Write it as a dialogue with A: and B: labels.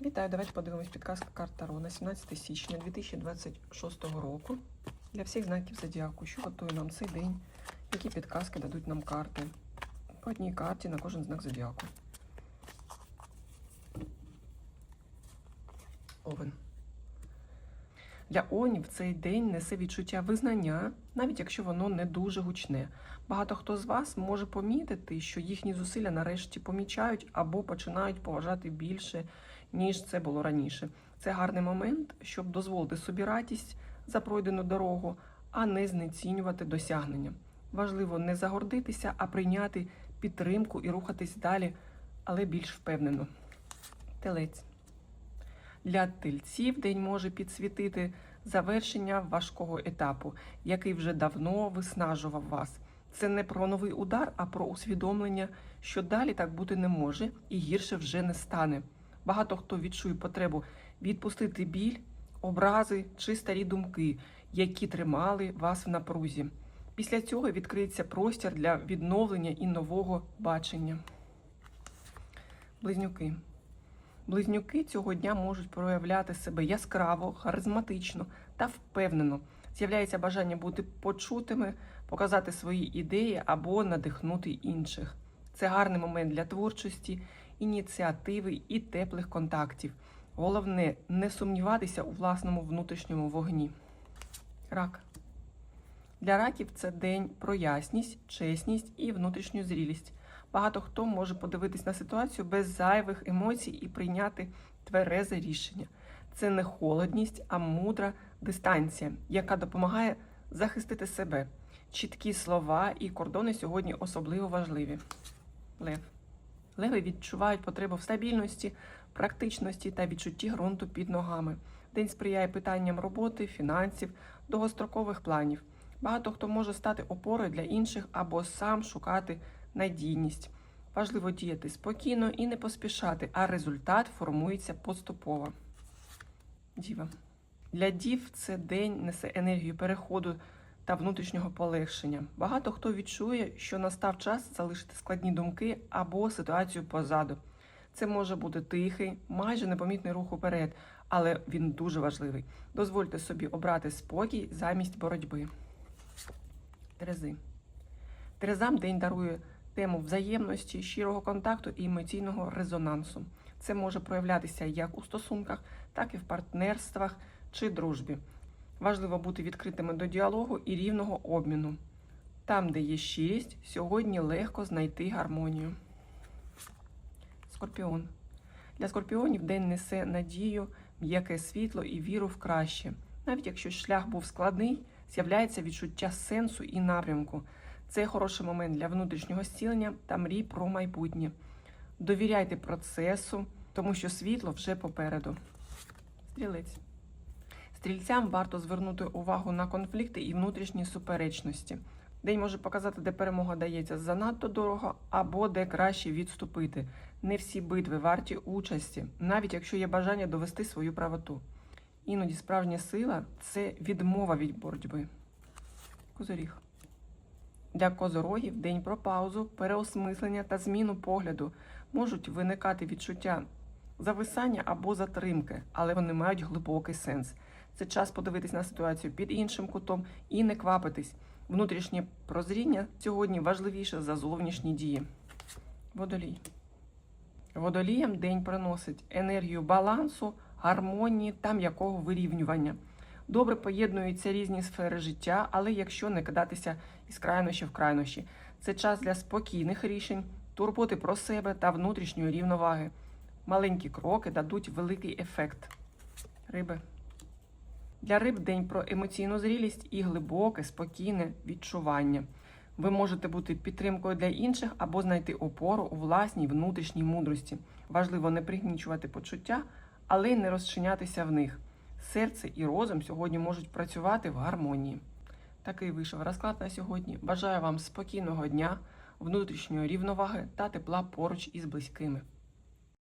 A: Вітаю, давайте подивимось підказка карт Таро на 17 січня 2026 року. Для всіх знаків зодіаку, що готує нам цей день, які підказки дадуть нам карти. По одній карті на кожен знак зодіаку. Овен. Для Овнів цей день несе відчуття визнання, навіть якщо воно не дуже гучне. Багато хто з вас може помітити, що їхні зусилля нарешті помічають або починають поважати більше, ніж це було раніше. Це гарний момент, щоб дозволити собі радість за пройдену дорогу, а не знецінювати досягнення. Важливо не загордитися, а прийняти підтримку і рухатись далі, але більш впевнено. Телець. Для тельців день може підсвітити завершення важкого етапу, який вже давно виснажував вас. Це не про новий удар, а про усвідомлення, що далі так бути не може і гірше вже не стане. Багато хто відчує потребу відпустити біль, образи чи старі думки, які тримали вас в напрузі. Після цього відкриється простір для відновлення і нового бачення. Близнюки. Близнюки цього дня можуть проявляти себе яскраво, харизматично та впевнено. З'являється бажання бути почутими, показати свої ідеї або надихнути інших. Це гарний момент для творчості, ініціативи і теплих контактів. Головне не сумніватися у власному внутрішньому вогні. Рак. Для раків це день про ясність, чесність і внутрішню зрілість. Багато хто може подивитись на ситуацію без зайвих емоцій і прийняти тверезе рішення. Це не холодність, а мудра дистанція, яка допомагає захистити себе. Чіткі слова і кордони сьогодні особливо важливі. Лев. Леви відчувають потребу в стабільності, практичності та відчутті ґрунту під ногами. День сприяє питанням роботи, фінансів, довгострокових планів. Багато хто може стати опорою для інших або сам шукати надійність. Важливо діяти спокійно і не поспішати, а результат формується поступово. Діва. Для дів це день несе енергію переходу та внутрішнього полегшення. Багато хто відчує, що настав час залишити складні думки або ситуацію позаду. Це може бути тихий, майже непомітний рух уперед, але він дуже важливий. Дозвольте собі обрати спокій замість боротьби. Терези. Терезам день дарує тему взаємності, щирого контакту і емоційного резонансу. Це може проявлятися як у стосунках, так і в партнерствах чи дружбі. Важливо бути відкритими до діалогу і рівного обміну. Там, де є щирість, сьогодні легко знайти гармонію. Скорпіон. Для скорпіонів день несе надію, м'яке світло і віру в краще. Навіть якщо шлях був складний, з'являється відчуття сенсу і напрямку. Це хороший момент для внутрішнього зцілення та мрій про майбутнє. Довіряйте процесу, тому що світло вже попереду. Стрілець. Стрільцям варто звернути увагу на конфлікти і внутрішні суперечності. День може показати, де перемога дається занадто дорого або де краще відступити. Не всі битви варті участі, навіть якщо є бажання довести свою правоту. Іноді справжня сила це відмова від боротьби. Козоріг. Для козорогів день про паузу, переосмислення та зміну погляду можуть виникати відчуття зависання або затримки, але вони мають глибокий сенс. Це час подивитись на ситуацію під іншим кутом і не квапитись. Внутрішнє прозріння сьогодні важливіше за зовнішні дії. Водолій. Водоліям день приносить енергію балансу, гармонії та м'якого вирівнювання. Добре поєднуються різні сфери життя, але якщо не кидатися із крайнощі в крайнощі, це час для спокійних рішень, турботи про себе та внутрішньої рівноваги. Маленькі кроки дадуть великий ефект. Риби. Для риб день про емоційну зрілість і глибоке, спокійне відчування. Ви можете бути підтримкою для інших або знайти опору у власній внутрішній мудрості. Важливо не пригнічувати почуття, але й не розчинятися в них. Серце і розум сьогодні можуть працювати в гармонії. Такий вийшов розклад на сьогодні. Бажаю вам спокійного дня, внутрішньої рівноваги та тепла поруч із близькими.